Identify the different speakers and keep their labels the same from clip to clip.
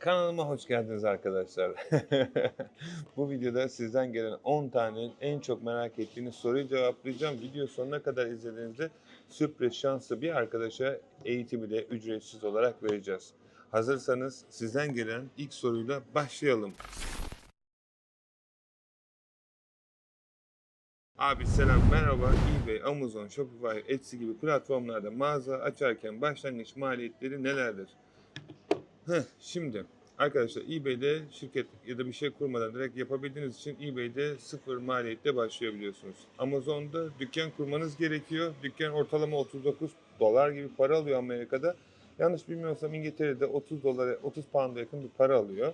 Speaker 1: Kanalıma hoş geldiniz arkadaşlar. Bu videoda sizden gelen 10 tane en çok merak ettiğiniz soruyu cevaplayacağım. Video sonuna kadar izlediğinizde sürpriz şanslı bir arkadaşa eğitimi de ücretsiz olarak vereceğiz. Hazırsanız sizden gelen ilk soruyla başlayalım. Abi selam merhaba eBay, Amazon, Shopify, Etsy gibi platformlarda mağaza açarken başlangıç maliyetleri nelerdir? Heh, şimdi arkadaşlar eBay'de şirket ya da bir şey kurmadan direkt yapabildiğiniz için eBay'de sıfır maliyette başlayabiliyorsunuz. Amazon'da dükkan kurmanız gerekiyor. Dükkan ortalama 39 dolar gibi para alıyor Amerika'da. Yanlış bilmiyorsam İngiltere'de 30 dolara 30 pound'a yakın bir para alıyor.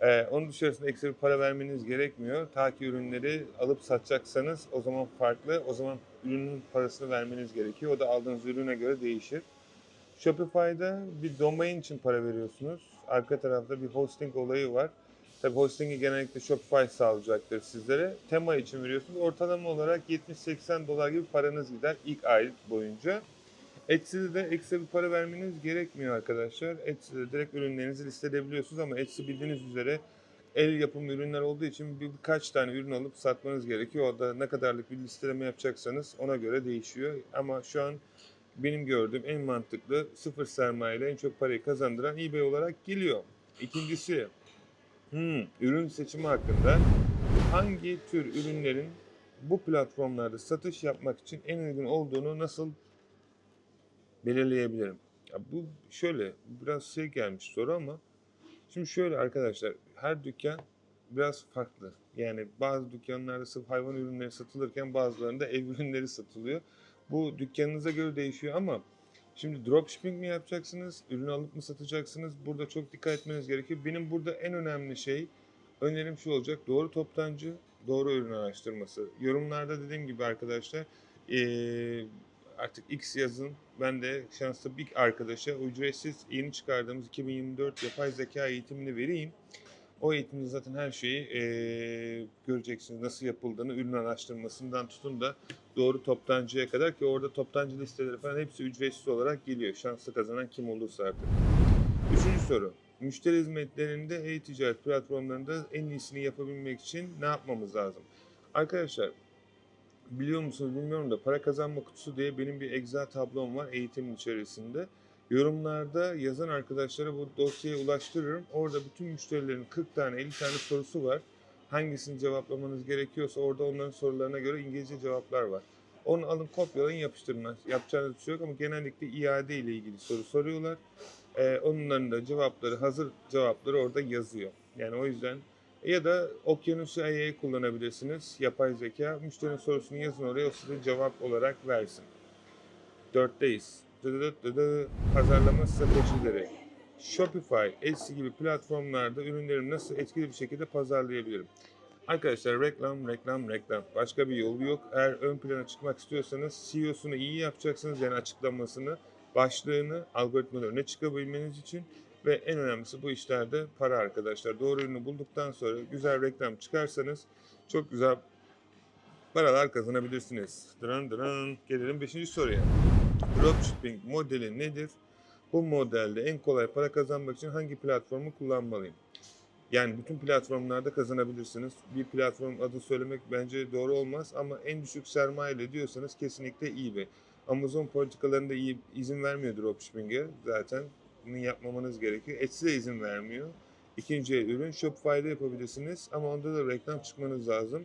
Speaker 1: Ee, onun dışarısında ekstra bir para vermeniz gerekmiyor. Ta ki ürünleri alıp satacaksanız o zaman farklı. O zaman ürünün parasını vermeniz gerekiyor. O da aldığınız ürüne göre değişir. Shopify'da bir domain için para veriyorsunuz. Arka tarafta bir hosting olayı var. Tabi hostingi genellikle Shopify sağlayacaktır sizlere. Tema için veriyorsunuz. Ortalama olarak 70-80 dolar gibi paranız gider ilk ay boyunca. Etsy'de de ekstra bir para vermeniz gerekmiyor arkadaşlar. Etsy'de direkt ürünlerinizi listeleyebiliyorsunuz ama Etsy bildiğiniz üzere el yapımı ürünler olduğu için bir, birkaç tane ürün alıp satmanız gerekiyor. O da ne kadarlık bir listeleme yapacaksanız ona göre değişiyor. Ama şu an benim gördüğüm en mantıklı sıfır sermayeyle en çok parayı kazandıran eBay olarak geliyor. İkincisi, hmm, ürün seçimi hakkında hangi tür ürünlerin bu platformlarda satış yapmak için en uygun olduğunu nasıl belirleyebilirim? Ya bu şöyle biraz şey gelmiş soru ama şimdi şöyle arkadaşlar her dükkan biraz farklı. Yani bazı dükkanlarda sırf hayvan ürünleri satılırken bazılarında ev ürünleri satılıyor. Bu dükkanınıza göre değişiyor ama şimdi dropshipping mi yapacaksınız, ürün alıp mı satacaksınız? Burada çok dikkat etmeniz gerekiyor. Benim burada en önemli şey önerim şu olacak. Doğru toptancı, doğru ürün araştırması. Yorumlarda dediğim gibi arkadaşlar artık X yazın. Ben de şanslı bir arkadaşa ücretsiz yeni çıkardığımız 2024 yapay zeka eğitimini vereyim. O eğitimde zaten her şeyi eee, göreceksiniz. Nasıl yapıldığını, ürün araştırmasından tutun da doğru toptancıya kadar ki orada toptancı listeleri falan hepsi ücretsiz olarak geliyor. Şanslı kazanan kim olursa artık. Üçüncü soru. Müşteri hizmetlerinde e-ticaret platformlarında en iyisini yapabilmek için ne yapmamız lazım? Arkadaşlar biliyor musunuz bilmiyorum da para kazanma kutusu diye benim bir Excel tablom var eğitimin içerisinde. Yorumlarda yazan arkadaşlara bu dosyayı ulaştırırım. Orada bütün müşterilerin 40 tane 50 tane sorusu var. Hangisini cevaplamanız gerekiyorsa orada onların sorularına göre İngilizce cevaplar var. Onu alın kopyalayın yapıştırın. Yapacağınız bir şey yok ama genellikle iade ile ilgili soru soruyorlar. Ee, onların da cevapları hazır cevapları orada yazıyor. Yani o yüzden ya da Okyanus AI'yi kullanabilirsiniz. Yapay zeka. Müşterinin sorusunu yazın oraya o size cevap olarak versin. Dörtteyiz. Pazarlama stratejileri. Shopify, Etsy gibi platformlarda ürünlerimi nasıl etkili bir şekilde pazarlayabilirim? Arkadaşlar reklam, reklam, reklam. Başka bir yolu yok. Eğer ön plana çıkmak istiyorsanız CEO'sunu iyi yapacaksınız. Yani açıklamasını, başlığını, algoritmanın öne çıkabilmeniz için ve en önemlisi bu işlerde para arkadaşlar. Doğru ürünü bulduktan sonra güzel reklam çıkarsanız çok güzel paralar kazanabilirsiniz. Dırın dırın. Gelelim 5. soruya. Dropshipping modeli nedir? Bu modelde en kolay para kazanmak için hangi platformu kullanmalıyım? Yani bütün platformlarda kazanabilirsiniz. Bir platform adı söylemek bence doğru olmaz ama en düşük sermayeyle diyorsanız kesinlikle eBay. Amazon politikalarında iyi izin vermiyor dropshipping'e. Zaten bunu yapmamanız gerekiyor. Etsy de izin vermiyor. İkinci ürün Shopify'da yapabilirsiniz ama onda da reklam çıkmanız lazım.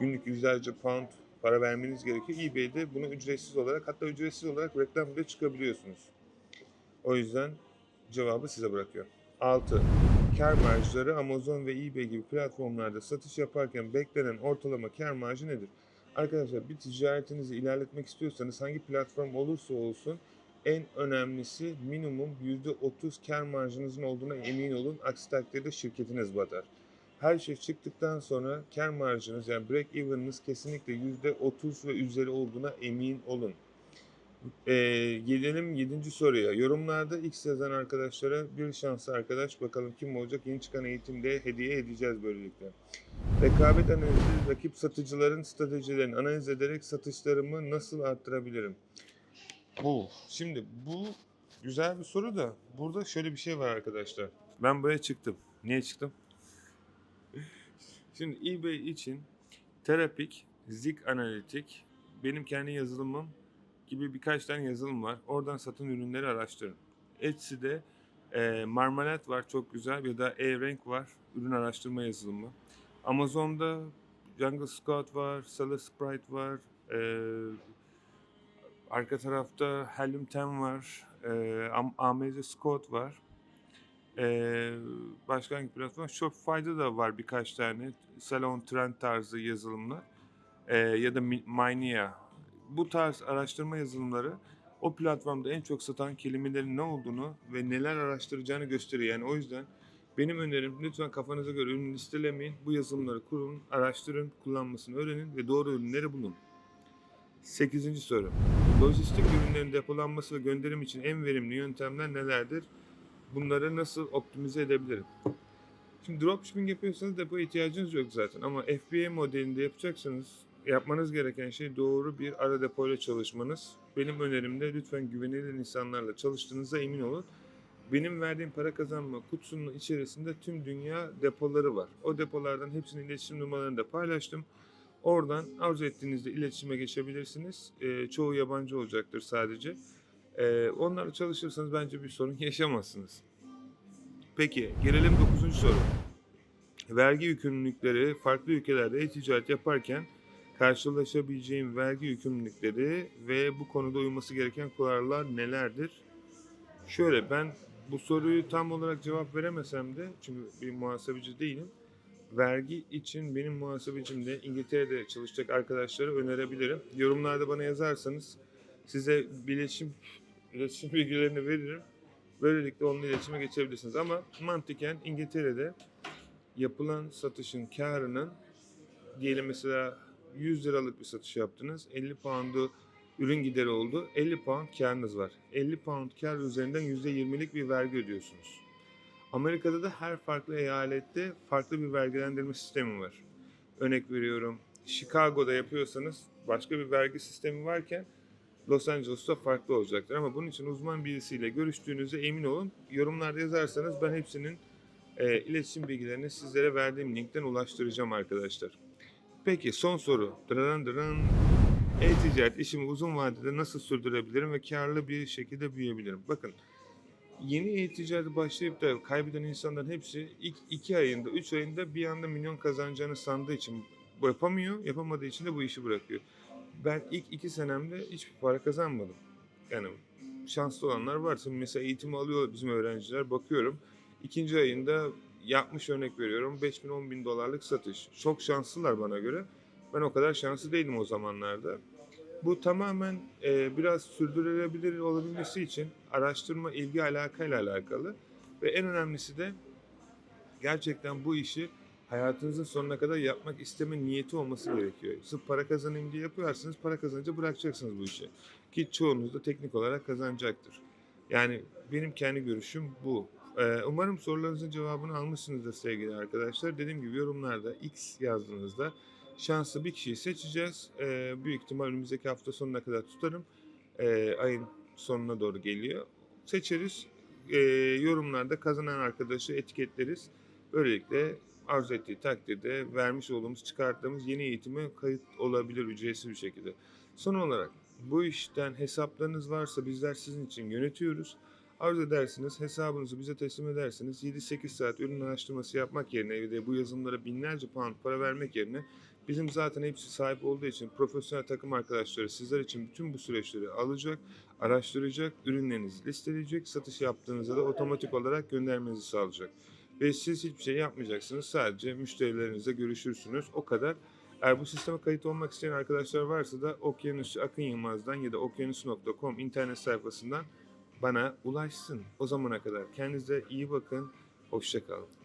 Speaker 1: Günlük yüzlerce pound para vermeniz gerekiyor. eBay'de bunu ücretsiz olarak hatta ücretsiz olarak reklam bile çıkabiliyorsunuz. O yüzden cevabı size bırakıyorum. 6. Kar marjları Amazon ve eBay gibi platformlarda satış yaparken beklenen ortalama kar marjı nedir? Arkadaşlar bir ticaretinizi ilerletmek istiyorsanız hangi platform olursa olsun en önemlisi minimum %30 kar marjınızın olduğuna emin olun. Aksi takdirde şirketiniz batar. Her şey çıktıktan sonra kar marjınız yani break even'ınız kesinlikle %30 ve üzeri olduğuna emin olun. Ee, gelelim 7. soruya. Yorumlarda X yazan arkadaşlara bir şanslı arkadaş bakalım kim olacak yeni çıkan eğitimde hediye edeceğiz böylelikle. Rekabet analizi rakip satıcıların stratejilerini analiz ederek satışlarımı nasıl arttırabilirim? Bu. Şimdi bu güzel bir soru da burada şöyle bir şey var arkadaşlar. Ben buraya çıktım. Niye çıktım? Şimdi eBay için Terapik, Zik Analitik, benim kendi yazılımım gibi birkaç tane yazılım var. Oradan satın ürünleri araştırın. Etsy'de e, Marmalat var çok güzel ya da E-Renk var ürün araştırma yazılımı. Amazon'da Jungle Scout var, Solar Sprite var, e, arka tarafta Helium 10 var, e, Am- AMZ Scout var. E, başka hangi platform? Shopify'da da var birkaç tane salon trend tarzı yazılımlar e, ya da Mi- Minea. Bu tarz araştırma yazılımları o platformda en çok satan kelimelerin ne olduğunu ve neler araştıracağını gösteriyor. Yani o yüzden benim önerim lütfen kafanıza göre ürün listelemeyin. Bu yazılımları kurun, araştırın, kullanmasını öğrenin ve doğru ürünleri bulun. 8. soru. Lojistik ürünlerin depolanması ve gönderim için en verimli yöntemler nelerdir? Bunları nasıl optimize edebilirim? Şimdi dropshipping yapıyorsanız depo ihtiyacınız yok zaten ama FBA modelinde yapacaksanız yapmanız gereken şey doğru bir ara depoyla çalışmanız. Benim önerim de lütfen güvenilir insanlarla çalıştığınıza emin olun. Benim verdiğim para kazanma kutusunun içerisinde tüm dünya depoları var. O depolardan hepsinin iletişim numaralarını da paylaştım. Oradan arzu ettiğinizde iletişime geçebilirsiniz. Ee, çoğu yabancı olacaktır sadece. Ee, onlarla çalışırsanız bence bir sorun yaşamazsınız. Peki gelelim 9. soru. Vergi yükümlülükleri farklı ülkelerde e-ticaret yaparken karşılaşabileceğim vergi yükümlülükleri ve bu konuda uyması gereken kurallar nelerdir? Şöyle ben bu soruyu tam olarak cevap veremesem de çünkü bir muhasebeci değilim. Vergi için benim muhasebecimde İngiltere'de çalışacak arkadaşlara önerebilirim. Yorumlarda bana yazarsanız size bir iletişim, bilgilerini veririm. Böylelikle onunla iletişime geçebilirsiniz. Ama mantıken İngiltere'de yapılan satışın karının diyelim mesela 100 liralık bir satış yaptınız. 50 pound'u ürün gideri oldu. 50 pound karınız var. 50 pound kar üzerinden %20'lik bir vergi ödüyorsunuz. Amerika'da da her farklı eyalette farklı bir vergilendirme sistemi var. Örnek veriyorum. Chicago'da yapıyorsanız başka bir vergi sistemi varken Los Angeles'ta farklı olacaktır. Ama bunun için uzman birisiyle görüştüğünüze emin olun. Yorumlarda yazarsanız ben hepsinin e, iletişim bilgilerini sizlere verdiğim linkten ulaştıracağım arkadaşlar. Peki son soru. Dırın dırın. E-ticaret işimi uzun vadede nasıl sürdürebilirim ve karlı bir şekilde büyüyebilirim? Bakın yeni e-ticarete başlayıp da kaybeden insanların hepsi ilk 2 ayında, 3 ayında bir anda milyon kazanacağını sandığı için yapamıyor. Yapamadığı için de bu işi bırakıyor. Ben ilk 2 senemde hiçbir para kazanmadım. Yani şanslı olanlar var. Mesela eğitimi alıyor bizim öğrenciler. Bakıyorum ikinci ayında yapmış örnek veriyorum 5 bin 10 bin dolarlık satış. Çok şanslılar bana göre. Ben o kadar şanslı değilim o zamanlarda. Bu tamamen e, biraz sürdürülebilir olabilmesi için araştırma, ilgi, alakayla alakalı. Ve en önemlisi de gerçekten bu işi hayatınızın sonuna kadar yapmak isteme niyeti olması gerekiyor. Sırf para kazanayım diye yapıyorsanız para kazanınca bırakacaksınız bu işi. Ki çoğunuz da teknik olarak kazanacaktır. Yani benim kendi görüşüm bu. Ee, umarım sorularınızın cevabını almışsınızdır sevgili arkadaşlar. Dediğim gibi yorumlarda X yazdığınızda şanslı bir kişiyi seçeceğiz. Ee, büyük ihtimal önümüzdeki hafta sonuna kadar tutarım. Ee, ayın sonuna doğru geliyor. Seçeriz. Ee, yorumlarda kazanan arkadaşı etiketleriz. Böylelikle arzu ettiği takdirde vermiş olduğumuz, çıkarttığımız yeni eğitime kayıt olabilir ücretsiz bir şekilde. Son olarak bu işten hesaplarınız varsa bizler sizin için yönetiyoruz. Arzu edersiniz, hesabınızı bize teslim edersiniz. 7-8 saat ürün araştırması yapmak yerine ve de bu yazılımlara binlerce pound para vermek yerine bizim zaten hepsi sahip olduğu için profesyonel takım arkadaşları sizler için bütün bu süreçleri alacak, araştıracak, ürünlerinizi listeleyecek, satış yaptığınızda da otomatik olarak göndermenizi sağlayacak. Ve siz hiçbir şey yapmayacaksınız. Sadece müşterilerinizle görüşürsünüz. O kadar. Eğer bu sisteme kayıt olmak isteyen arkadaşlar varsa da Okyanusçu Akın Yılmaz'dan ya da okyanus.com internet sayfasından bana ulaşsın. O zamana kadar kendinize iyi bakın. Hoşçakalın.